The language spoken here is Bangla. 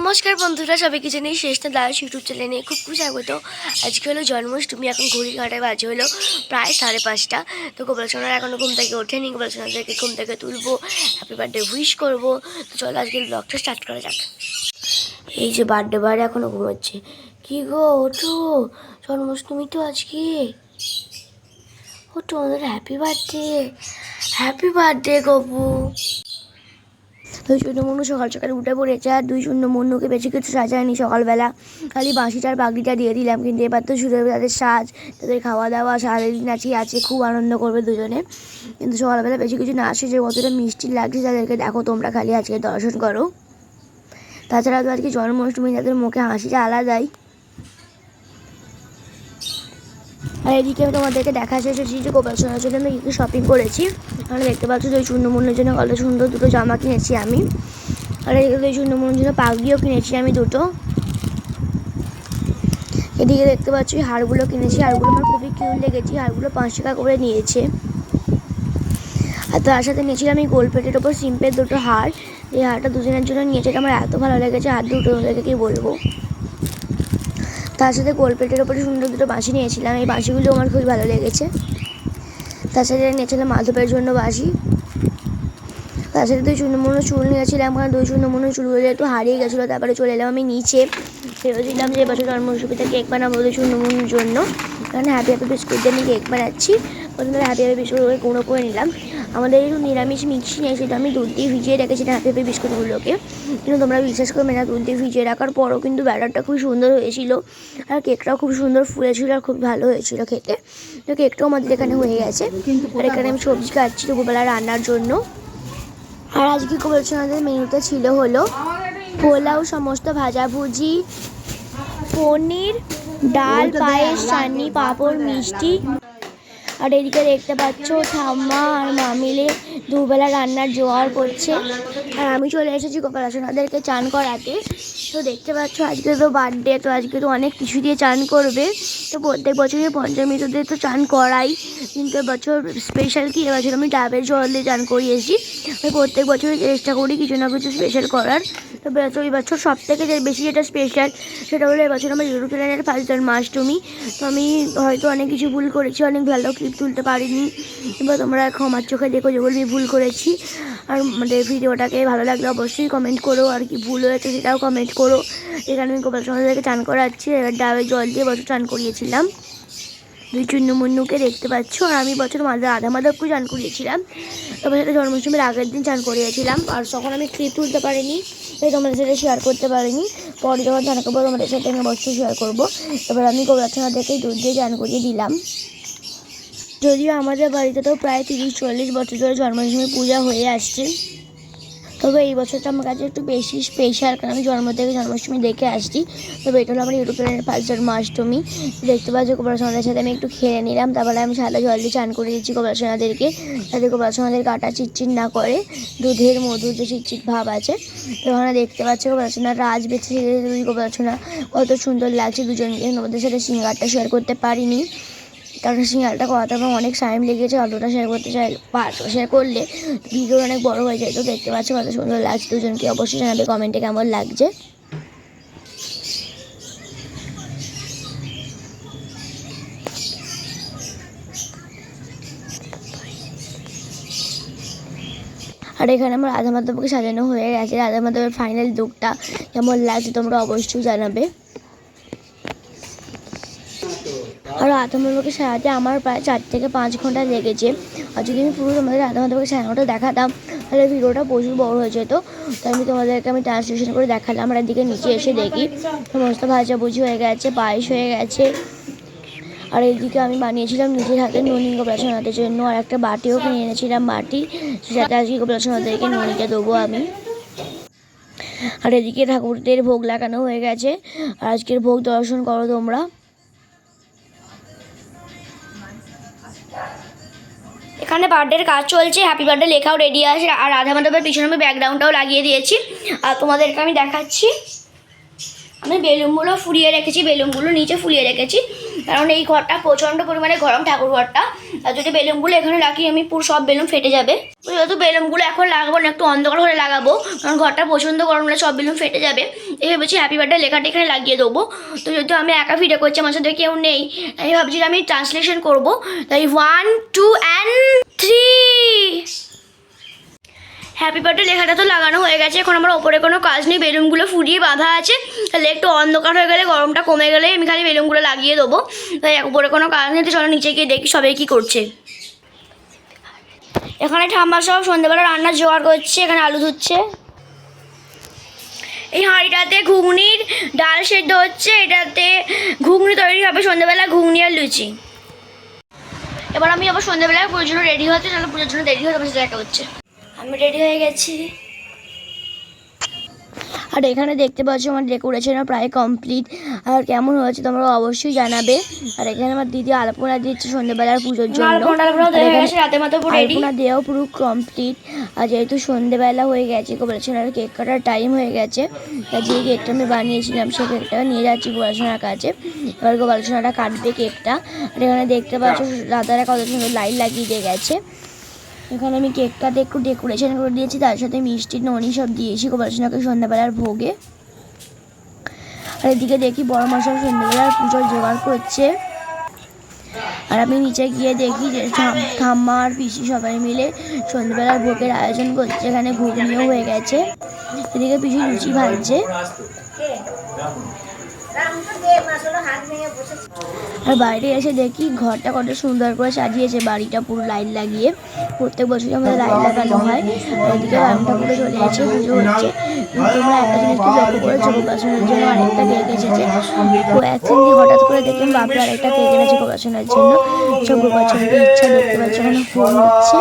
নমস্কার বন্ধুরা, সবাইকে জানিয়ে শেষ না দাস ইউটিউব চ্যানেলে খুব খুব স্বাগত আজকে হলো জন্মাষ্টমী, এখন ঘড়ি কাটায় বাজে হলো প্রায় সাড়ে পাঁচটা। তো গোপালসোনার এখনও ঘুম থেকে ওঠেনি গোপালসোনাদেরকে ঘুম থেকে তুলবো হ্যাপি বার্থডে উইশ করব। তো চলো আজকে ব্লগটা স্টার্ট করা যাক। এই যে বার্থডে বারে এখনও ঘুমোচ্ছে। কি গো, ওঠো, জন্মাষ্টমী তো আজকে। ওঠো, আমাদের happy birthday happy birthday Gopu. দুই শূন্য মনু সকাল সকালে উঠে পড়েছে আর দুই শূন্য মনুকে বেশি কিছু সাজায়নি সকালবেলা। খালি বাঁশিটার পাগড়িটা দিয়ে দিলাম, কিন্তু এবার তো শুরু হবে তাদের সাজ, তাদের খাওয়া দাওয়া সারাদিন নাচি আছে, খুব আনন্দ করবে দুজনে। কিন্তু সকালবেলা বেশি কিছু না আসে যে কতটা মিষ্টি লাগছে তাদেরকে দেখো তোমরা খালি আজকে দর্শন করো। তাছাড়া তো আজকে জন্মাষ্টমী, তাদের মুখে হাসিটা আলাদাই। আর এদিকে তোমাদেরকে দেখা শেষ যে গোপাল সোনার জন্য আমি কী শপিং করেছি। আমরা দেখতে পাচ্ছ দুই চূর্ণমূর্ণের জন্য কত সুন্দর দুটো জামা কিনেছি আমি। আর এদিকে দুই চূর্ণমূর্ণের জন্য পাগড়িও কিনেছি আমি দুটো। এদিকে দেখতে পাচ্ছি হারগুলো কিনেছি, হারগুলো আমার খুবই কিউট লেগেছে, হারগুলো পাঁচ টাকা করে নিয়েছে। আর তার সাথে নিয়েছিলাম আমি গোল গোলপেটের ওপর সিম্পের দুটো হার। এই হারটা দুজনের জন্য নিয়েছে আমার এত ভালো লেগেছে হার দুটো দেখে কি বলব। তার সাথে গোলপেটের ওপরে সুন্দর দুটো বাঁশি নিয়েছিলাম। এই বাঁশিগুলো আমার খুবই ভালো লেগেছে। সাথে নিয়েছিলাম মাধবের জন্য বাঁশি। সাথে দুই শূন্য মনে চুল নিয়েছিলাম, কারণ দুই শূন্য মনে চুলগুলো একটু হারিয়ে গেছিল, তারপরে চলে এলাম আমি নিচে। ভেবেছিলাম যে এবছর জন্মাষ্টমীতে কেক বানাবো দুই শূন্য মনের জন্য। কারণ হ্যাপি হ্যাপি বিস্কুট দিয়ে আমি কেক বানাচ্ছি। প্রথমে হ্যাপি হ্যাপি বিস্কুট গুঁড়ো করে নিলাম। আমাদের একটু নিরামিষ মিক্সি নেই সেটা আমি দুধ দিয়ে ভিজিয়ে রেখেছিলাম হ্যাপি বিস্কুটগুলোকে। কিন্তু তোমরা বিশ্বাস করবে না দুধ দিয়ে ভিজিয়ে রাখার পরও কিন্তু ব্যাটারটা খুব সুন্দর হয়েছিল আর কেকটাও খুব সুন্দর ফুলেছিল আর খুব ভালো হয়েছিল খেতে। তো কেকটাও আমাদের এখানে হয়ে গেছে আর এখানে আমি সবজি কাটছি দুপুরবেলা রান্নার জন্য। আর আজকে বলছি আমাদের মেনুতে ছিল হলো পোলাও সমস্ত ভাজাভুজি পনির ডাল পায়েস চাটনি পাঁপড় মিষ্টি। আর এদিকে দেখতে পাচ্ছ ঠাম্মা আর মা মিলে দুবেলা রান্নার জোগাড় করছে। আর আমি চলে এসেছি গোপাল সোনাদেরকে চান করাতে। তো দেখতে পাচ্ছ, আজকে তো বার্থডে তো আজকে তো অনেক কিছু দিয়ে চান করবে। তো প্রত্যেক বছরই পঞ্চমী তোদের তো চান করাই। কিন্তু এবছর স্পেশাল কি? এবছর আমি ডাবের জল দিয়ে চান করিয়েছি আমি প্রত্যেক বছরই চেষ্টা করি কিছু না কিছু স্পেশাল করার। তো এবছর এই বছর সব থেকে যে বেশি যেটা স্পেশাল সেটা হলো এবছর আমার ইউরোপ চ্যানেলের ফার্স্ট জন্মাষ্টমী। তো আমি হয়তো অনেক কিছু ভুল করেছি, অনেক ভালো ক্লিপ তুলতে পারিনি। এবার তোমরা ক্ষমার চোখে দেখো যেগুলো আমি ভুল করেছি। আর আমাদের ভিডিওটাকে ভালো লাগলে অবশ্যই কমেন্ট করো, আর কি ভুল হয়েছে সেটাও কমেন্ট করো। এখানে আমি গোপাল সমাজকে চান করাচ্ছি, এবার ডাবে জল দিয়ে বছর চান করিয়েছিলাম। দুই মুন্নুকে দেখতে পাচ্ছ, আর আমি বছর মাঝে আধা মাধবকে চান করিয়েছিলাম। তবে সেটা জন্মাষ্টমীর আগের দিন চান করিয়েছিলাম, আর তখন আমি ক্লিপ তুলতে পারিনি তাই তোমাদের সাথে শেয়ার করতে পারিনি। পরে যখন চান করব, তোমাদের সাথে আমি অবশ্যই শেয়ার করব। এবার আমি গোবরাচনাদেরকে দুধ দিয়ে চান করিয়ে দিলাম। যদিও আমাদের বাড়িতে তো প্রায় তিরিশ চল্লিশ বছর ধরে জন্মাষ্টমী পূজা হয়ে আসছে তবে এই বছরটা আমার কাছে একটু বেশি স্পেশাল কারণ আমি জন্ম থেকে জন্মাষ্টমী দেখে আসছি। তবে এটা হলো আমার ইউটিউব চ্যানেলের ফার্স্ট জন্মাষ্টমী দেখতে পাচ্ছি গোপালসোনাদের সাথে আমি একটু খেয়ে নিলাম। তারপরে আমি সাদা জল দিয়ে চান করে দিচ্ছি গোপালসোনাদেরকে যাতে গোপালসোনাদের কাটা চিটচিট না করে। দুধের মধুর যে চিটচিট ভাব আছে। তো ওখানে দেখতে পাচ্ছি গোপালসোনার রাজ বেছে দুই গোপালসোনা কত সুন্দর লাগছে। দুজনকে ওদের সাথে সিঙ্গারটা শেয়ার করতে পারিনি। কারণ সিঙ্গারটা করাতে আমার অনেক টাইম লেগেছে, অতটা শেয়ার করতে চাই পারব শেয়ার করলে ভিডিও অনেক বড় হয়ে যায়। তো দেখতে পাচ্ছি কত সুন্দর লাগছে দুজনকে। অবশ্যই জানাবে কমেন্টে কেমন লাগছে। আর এখানে আমার রাধা মাধবকে সাজানো হয়ে গেছে। রাধা মাধবের ফাইনাল লুকটা কেমন লাগছে তোমরা অবশ্যই জানাবে। আর মাধবকে সাজাতে আমার প্রায় চার থেকে পাঁচ ঘণ্টা লেগেছে। আর যদি আমি পুরো তোমাদের রাধা মাধবকে সাজানোটা দেখাতাম, তাহলে ভিডিওটা প্রচুর বড় হয়ে যেত। তাই আমি তোমাদেরকে আমি ট্রান্সলেশন করে দেখালাম আর এদিকে নিচে এসে দেখি, সমস্ত ভাজাভুজি হয়ে গেছে, পায়েস হয়ে গেছে। আর এইদিকে আমি বানিয়েছিলাম নিজের হাতে ননি গোপালসোনাদের জন্য, আর একটা বাটিও কিনে এনেছিলাম বাটি, সেটাতে আজকে গোপালসোনাদেরকে ননিটা দেবো আমি। আর এদিকে ঠাকুরদের ভোগ লাগানো হয়ে গেছে, আর আজকের ভোগ দর্শন করো তোমরা। এখানে বার্থডের কাজ চলছে হ্যাপি বার্থডে লেখাও রেডি আছে, আর রাধা মাধবের পিছনে আমি ব্যাকগ্রাউন্ডটাও লাগিয়ে দিয়েছি। আর তোমাদেরকে আমি দেখাচ্ছি। আমি বেলুনগুলো ফুরিয়ে রেখেছি, বেলুনগুলো নিচে ফুলিয়ে রেখেছি। কারণ এই ঘরটা প্রচণ্ড পরিমাণে গরম ঠাকুর ঘরটা। আর যদি বেলুনগুলো এখানে রাখি, আমি পুরো সব বেলুন ফেটে যাবে। যেহেতু বেলুনগুলো এখন লাগাবো না, একটু অন্ধকার হলে লাগাবো, কারণ ঘরটা প্রচণ্ড গরম হলে সব বেলুন ফেটে যাবে। এই ভেবেছি হ্যাপি বার্থডে লেখাটা এখানে লাগিয়ে দেবো। তো যেহেতু আমি একা ভিডিও করছি, আমার সাথে কেউ নেই, আমি ভাবছি আমি ট্রান্সলেশন করব। তাই one two and three happy birthday লেখাটা তো লাগানো হয়ে গেছে। এখন আমার ওপরে কোনো কাজ নেই, বেলুনগুলো ফুরিয়ে বাঁধা আছে। তাহলে একটু অন্ধকার হয়ে গেলে, গরমটা কমে গেলে আমি খালি বেলুনগুলো লাগিয়ে দেবো। তাই উপরে কোনো কাজ নেই, তো চলো নিচে গিয়ে দেখি সবাই কী করছে। এখানে ঠাম্মা সব সন্ধ্যেবেলা রান্না জোগাড় করছে, এখানে আলু ধুচ্ছে। এই হাঁড়িটাতে ঘুগনির ডাল সেদ্ধ হচ্ছে, এটাতে ঘুগনি তৈরি হবে সন্ধ্যেবেলা ঘুগনি আর লুচি। এবার আমি আবার সন্ধ্যেবেলায় পুজোর জন্য রেডি হচ্ছে তাহলে পুজোর জন্য দেরি হয়ে যাবে দেখা হচ্ছে। আমি রেডি হয়ে গেছি। আর এখানে দেখতে পাচ্ছ আমার ডেকোরেশনও প্রায় কমপ্লিট আর কেমন হয়েছে তোমরা অবশ্যই জানাবে। আর এখানে আমার দিদি আলপনা দিচ্ছে সন্ধ্যেবেলার পুজোর জন্য। আলপনা দেওয়াও পুরো কমপ্লিট আর যেহেতু সন্ধ্যেবেলা হয়ে গেছে গোপালসোনার কেক কাটার টাইম হয়ে গেছে আর যে কেকটা আমি বানিয়েছিলাম সেই কেকটা নিয়ে যাচ্ছি গোপালসোনার কাছে এবার গোপালসোনাটা কাটবে কেকটা আর এখানে দেখতে পাচ্ছ দাদারা কত সুন্দর লাইট লাগিয়ে দিয়ে গেছে। এখানে আমি কেকটাতে একটু ডেকোরেশন করে দিয়েছি, তার সাথে মিষ্টি, ননি সব দিয়েছি গোপালসোনাকে সন্ধ্যাবেলার ভোগে। আর এদিকে দেখি বড় মশাই সন্ধ্যাবেলার পুজোর জোগাড় করছে। আর আমি নিচে গিয়ে দেখি যে ঠাম- ঠাম্মা আর পিসি সবাই মিলে সন্ধ্যাবেলার ভোগের আয়োজন করছে, এখানে ঘুগনিও হয়ে গেছে। এদিকে পিসি লুচি ভাজছে। আর বাইরে এসে দেখি ঘরটা কত সুন্দর করে সাজিয়েছে, বাড়িটা পুরো লাইট লাগিয়ে। প্রত্যেক বছরই আমাদের লাইট লাগানো হয়। এদিকে রাম ঠাকুরে চলে এসে পুজো হচ্ছে। তোমরা একটা জিনিস কি লক্ষ্য করেছ গোপাসনের জন্য আরেকটা কেক এসেছে। হঠাৎ করে দেখলাম বাপরে আরেকটা কেক এনেছে গোপাসনের জন্য। সব গোপাসনের ইচ্ছা দেখতে পাচ্ছ ওখানে ফোন হচ্ছে